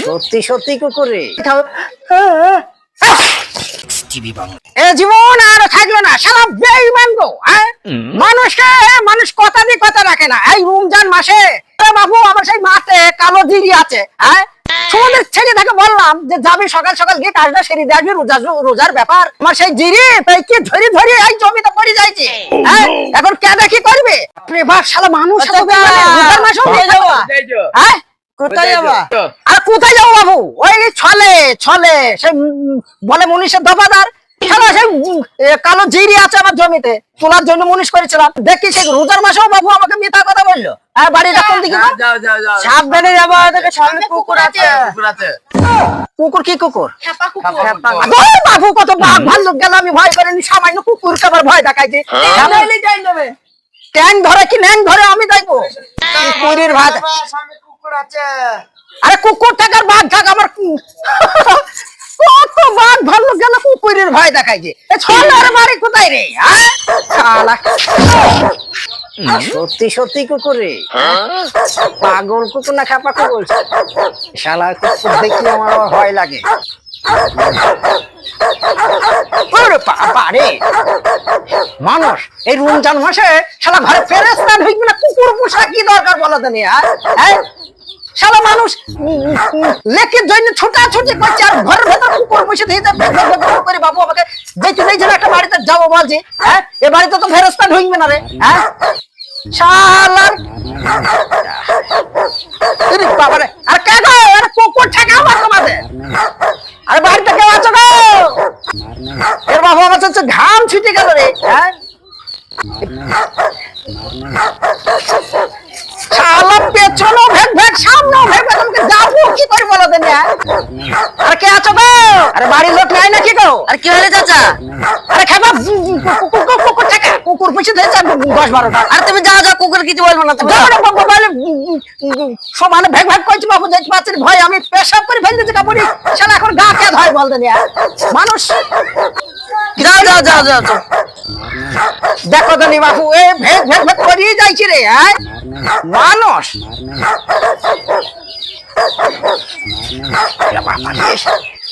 সত্যি সত্যি কুকুরে। জীবন আর থাকল না সারা বেইমান গো হ্যাঁ? মানুষকে মানুষ কথা দিয়ে কথা রাখে না। এই রমজান মাসে বাবু আমার সেই মাঠে কালো দিদি আছে হ্যাঁ? তোমাদের ছেলে থেকে বললাম যে যাবি সকাল সকাল গিয়ে কাজটা সেরে দিয়ে আসবি রোজা রোজার ব্যাপার। আমার সেই জিরি পেকে ধরি ধরি এই জমিতে পড়ে যাইছে। হ্যাঁ এখন কে দেখি করবে? বাপরে বাপ শালা মানুষ আচ্ছা, রোজার মাসেও কোথায় যাবা? হ্যাঁ? কোথায় যাবা? আর কোথায় যাব বাবু? ওই ছলে ছলে সে বলে মনীষের দফাদার। সে কালো জিরি আছে আমার জমিতে। তোলার জন্য মনীষ করেছিলাম। দেখি সে রোজার মাসেও বাবু আমাকে মিথ্যা কথা বলল। আর বাড়িটা কোন দিকে? যাও যাও যাও সাবধানে যাব সামনে কুকুর আছে। কুকুর আছে। কুকুর কি কুকুর হ্যাপা বাবু কত বাঘ ভাল্লুক গেল আমি ভয় করিনি সামান্য কুকুর আবার ভয় দেখাইছে। চাইলে যাই নেবে ট্যাং ধরে কি ন্যাং ধরে আমি দেখব? কুকুরের ভাত। সামনে কুকুর আছে। আরে কুকুর থাক আর বাঘ থাক আমার। কত বাঘ ভালো গেল কুকুরের ভয় দেখাইছে। এ ছলার বাড়ি কোথায় রে? হ্যাঁ? সত্যি সত্যি কুকুরে? পাগল কুকুর না খাপা কুকুর? শালা কুকুর দেখলে আমার ভয় লাগে। পারে মানুষ, এই রমজান মাসে শালা ঘরে ফেরেস্তা ঢুকবে না, কুকুর পোষা কি দরকার বলো তো নিয়ে হ্যাঁ? শালা মানুষ, লেকের জন্য ছোটাছুটি করছে আর ঘরের ভেতর কুকুর বসে দিয়ে করে বাবু আমাকে দেখতে দেখছিল একটা বাড়িতে যাব বলছে হ্যাঁ? এ বাড়িতে তো ফেরস্তান হইবে না রে হ্যাঁ? শালার আরে বাবারে আর কে গো আরে কুকুর ঠেকা আমার তোমাদের আরে বাড়িতে কেউ আছো গো এর বাবু আমার হচ্ছে ঘাম ছুটে গেল রে হ্যাঁ শালা পেছনও ভেক ভেক সামনেও ভেক ভেক তোমাকে যাব কি করে বলো দেন আরে কে আছো গো? আরে বাড়ির লোক নাই নাকি গো? আর কি হলে চাচা? আরে খাবা কুকুর কুকুর ঠেকা কুকুর পিছিয়ে ধরেছে দশ বারোটা আর তুমি যাও যাও কুকুর কিছু বলব না তুমি না সমানে ভেগ ভেগ করছি বাবু দেখতে পাচ্ছেন ভয় আমি পেশাব করে ফেলে দিচ্ছি কাপড়ি। শালা এখন গা কে ধয় বলতে নিয়ে মানুষ। যাও যাও যাও যাও। দেখো তো বাবু এ ভেগ ভেগ ভেগ করিয়ে যাইছি রে হ্যাঁ? মানুষ।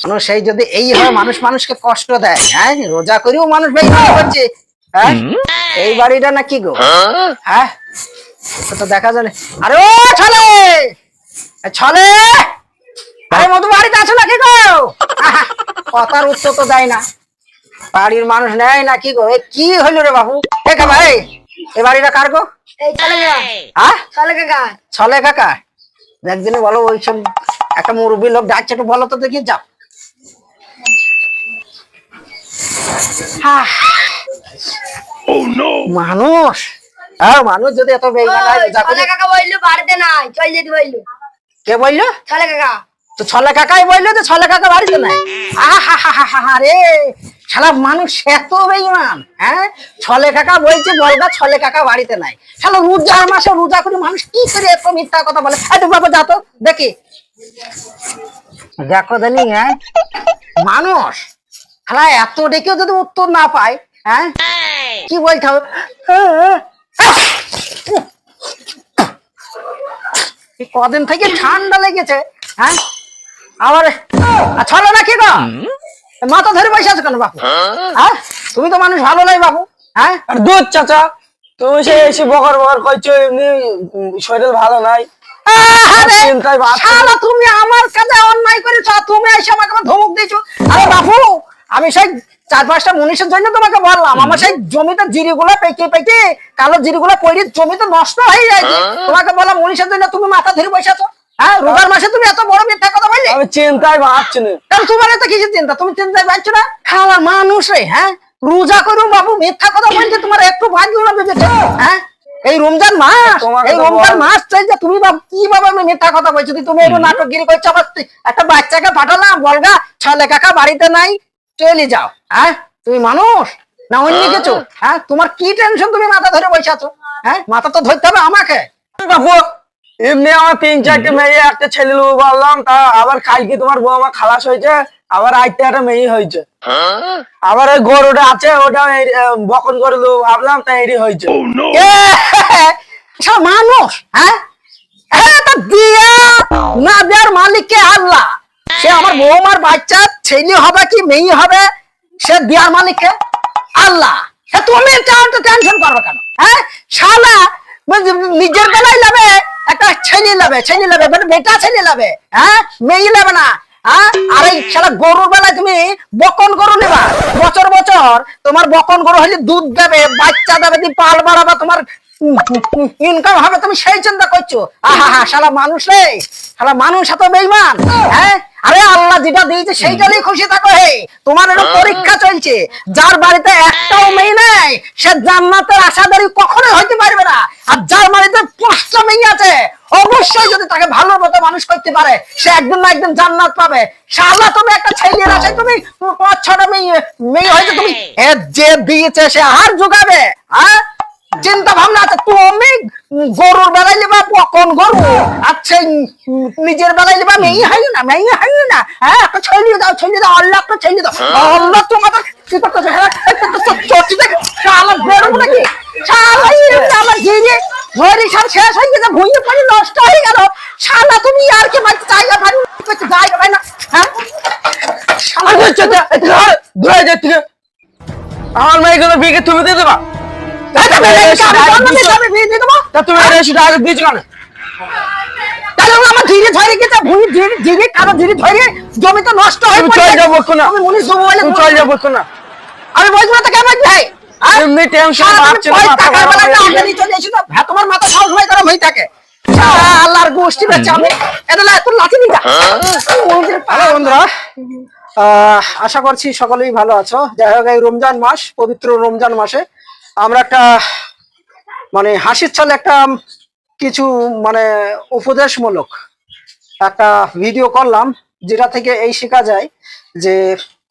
মানুষ সেই যদি এই হয় মানুষ মানুষকে কষ্ট দেয়। হ্যাঁ রোজা করেও মানুষ বেইমানি করছে হ্যাঁ এই বাড়িটা না কি গো? হ্যাঁ তো দেখা যায় আরে ও ছলে! ছলে! আরে মধু বাড়িতে আছো নাকি গো? কথার উত্তর তো দেয় না। বাড়ির মানুষ নেয় না কি গো? এ কি হইল রে বাবু? এ কাকা এই এ বাড়িটা কার গো? এই চলে গা। হ্যাঁ? চলে কাকা। ছলে কাকা? একদিনে বলো ওই সব একটা মুরব্বী লোক ডাকছে একটু বলো তো দেখি যাও। আহ, মানুষ। হ্যাঁ মানুষ যদি এত বেইমান হয় কাকা বলল বাড়িতে নাই চল যেতে বলল কে বলল চলে কাকা। তো ছলে কাকাই বলল যে ছলে কাকা বাড়িতে নাই? আহা হা হা হা রে। শালা মানুষ এত বেইমান হ্যাঁ? ছলে কাকা বলছে, বলগা ছলে কাকা বাড়িতে নাই। শালা রোজার মাসে রোজা করে মানুষ কি করে এত মিথ্যা কথা বলে? এই তো বাবা, যা তো, দেখি। দেখো জানি হ্যাঁ? মানুষ, শালা এত ডেকেও যদি উত্তর না পায় হ্যাঁ? কি বলতে হবে? কদিন থেকে ঠান্ডা লেগেছে হ্যাঁ? আবার ছলো না কি গো? মাথা ধরে বসে আছো কেন বাপু? হ্যাঁ? তুমি তো মানুষ ভালো নাই বাবু হ্যাঁ? আর দুধ চাচা তুমি সে এসে বকর বকর করছ এমনি শরীর ভালো নাই। আরে, চিন্তায় ভাবছি। শালা তুমি আমার কাছে অন্যায় করেছ আর তুমি এসে আমাকে ধমক দিয়েছ। আরে বাপু আমি সেই চার পাঁচটা মনীষের জন্য তোমাকে বললাম আমার সেই জমিতে জিরিগুলো পেকে পেকে কালো জিরিগুলো পড়ে জমিতে নষ্ট হয়ে যায়। তোমাকে বললাম মনীষের জন্য তুমি মাথা ধরে বসে আছো। হ্যাঁ রোজার মাসে তুমি এত বড় মিথ্যা কথা বললে? আমি চিন্তায় ভাবছি না। কারণ তোমার এত কিছু চিন্তা? তুমি চিন্তায় পাচ্ছ না? খাওয়া মানুষ রে হ্যাঁ? রোজা করুন বাবু মিথ্যা কথা বলছে তোমার একটু ভাগ্য না ভেবেছে হ্যাঁ? এই রমজান মাস এই রমজান বল- মাস চলছে তুমি কি বাবা আমি মিথ্যা কথা বলছো? তুমি একটু নাটকগিরি করছ আবার একটা বাচ্চাকে পাঠালাম বলগা ছলে কাকা বাড়িতে নাই চলে যাও হ্যাঁ? তুমি মানুষ? না অন্য কিছু? হ্যাঁ? তোমার কি টেনশন তুমি মাথা ধরে বসে আছো হ্যাঁ? মাথা তো ধরতে হবে আমাকে। বাবু এমনি আমার তিন চারটে মেয়ে একটা ছেলে লোক বললাম তা আবার কালকে তোমার বউ আমার খালাস হয়েছে আবার আজকে একটা মেয়ে হয়েছে। আবার ওই গরুটা আছে ওটা বকন করে দেবো ভাবলাম তা এরই হয়েছে। সব মানুষ হ্যাঁ? হ্যাঁ তা বিয়ে সে আমার বৌমার বাচ্চা ছেলে হবে কি মেয়ে হবে সে দেওয়ার মালিককে আল্লাহ। সে তুমি টেনশন করবে কেন হ্যাঁ? শালা নিজের বেলায় লাবে মানে হ্যাঁ? হ্যাঁ? বছর বছর তোমার বকন গরু হলে দুধ দেবে, বাচ্চা দেবে পাল তোমার ইনকাম হবে, তুমি সেই চিন্তা করছ। আহা মানুষ রে মানুষ এত বেইমান হ্যাঁ? আরে আল্লাহ যেটা দিয়েছে সেইটা নিয়ে খুশি থাকো হে। তোমার পরীক্ষা চলছে, যার বাড়িতে একটাও মেয়ে নেই, সে জান্নাতের আশাদারি কখনোই হইতে পারবে না। আর যার বাড়িতে পাঁচটা মেয়ে আছে অবশ্যই যদি তাকে ভালো মতো মানুষ করতে পারে সে একদিন না একদিন জান্নাত পাবে। শালা তুমি একটা ছেলে আছে তুমি পাঁচ ছটা মেয়ে মেয়ে হয়েছে তুমি এ যে দিয়েছে সে আর যোগাবে হ্যাঁ? চিন্তা ভাবনা আছে তুমি গরুর বেলায় নেবা কোন গরু? আচ্ছা নিজের বেলায় নেবা মেয়ে হয় না মেয়ে হয় না হ্যাঁ? একটা ছেলে দাও ছেলে দাও আল্লাহ একটা ছেলে দাও। আল্লাহ তোমাদের কি করতেছে হ্যাঁ? চটি দেখে। শালা বেরোবো নাকি? শালা আমার ঘরে সব শেষ হয়ে গেছে ভুঁইয়ে পানি নষ্ট হয়ে গেল শালা তুমি আর কি মাঝে জায়গা পানি জায়গা পাই না হ্যাঁ চাচা একটু ধর যাচ্ছে আমার মেয়েগুলো বিয়ে তুমি দিয়ে দেবা? তুমি এসে ডাইরেক্ট দিয়েছ কেন? আমার ধীরে ধরে গেছে ভুঁই ধীরে ধীরে কারও ধীরে ধরে জমি তো নষ্ট হয়ে চলে যাব না। আমি মুনিশ দেবো বলে চলে যাব না। আমি বলছি না তো কেমন ভাই? হ্যাঁ? এমনি টেনশন হয়ে তোমার মাথা সব সময় গরম হয়ে থাকে আল্লাহর গোষ্ঠী আমি। এটা লাঠি আহ, আশা করছি সকলেই ভালো আছো। যাই হোক এই রমজান মাস পবিত্র রমজান মাসে আমরা একটা মানে হাসির ছলে একটা কিছু মানে উপদেশমূলক একটা ভিডিও করলাম যেটা থেকে এই শেখা যায় যে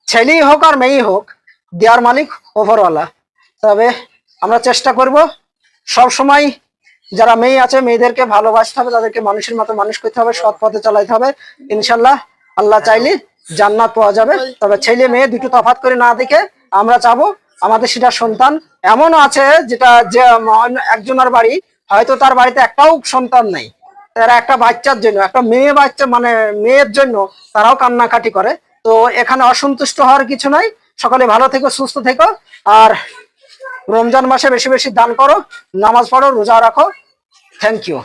ছেলেই হোক আর মেয়েই হোক দেয়ার মালিক ওভারওয়ালা তবে আমরা চেষ্টা করব সব সময় যারা মেয়ে আছে, মেয়েদেরকে ভালোবাসতে হবে, তাদেরকে মানুষের মতো মানুষ করতে হবে, সৎ পথে চালাইতে হবে। ইনশাল্লাহ আল্লাহ চাইলে জান্নাত পাওয়া যাবে। তবে ছেলে মেয়ে দুটো তফাত করে না দেখে আমরা চাবো, আমাদের সেটা সন্তান এমনও আছে যেটা যে একজনের বাড়ি, হয়তো তার বাড়িতে একটাও সন্তান নেই। তারা একটা বাচ্চার জন্য, একটা মেয়ে বাচ্চা মানে মেয়ের জন্য তারাও কান্নাকাটি করে। তো এখানে অসন্তুষ্ট হওয়ার কিছু নাই। সকলে ভালো থেকো, সুস্থ থেকো। আর রমজান মাসে বেশি বেশি দান করো, নামাজ পড়ো, রোজা রাখো। Thank you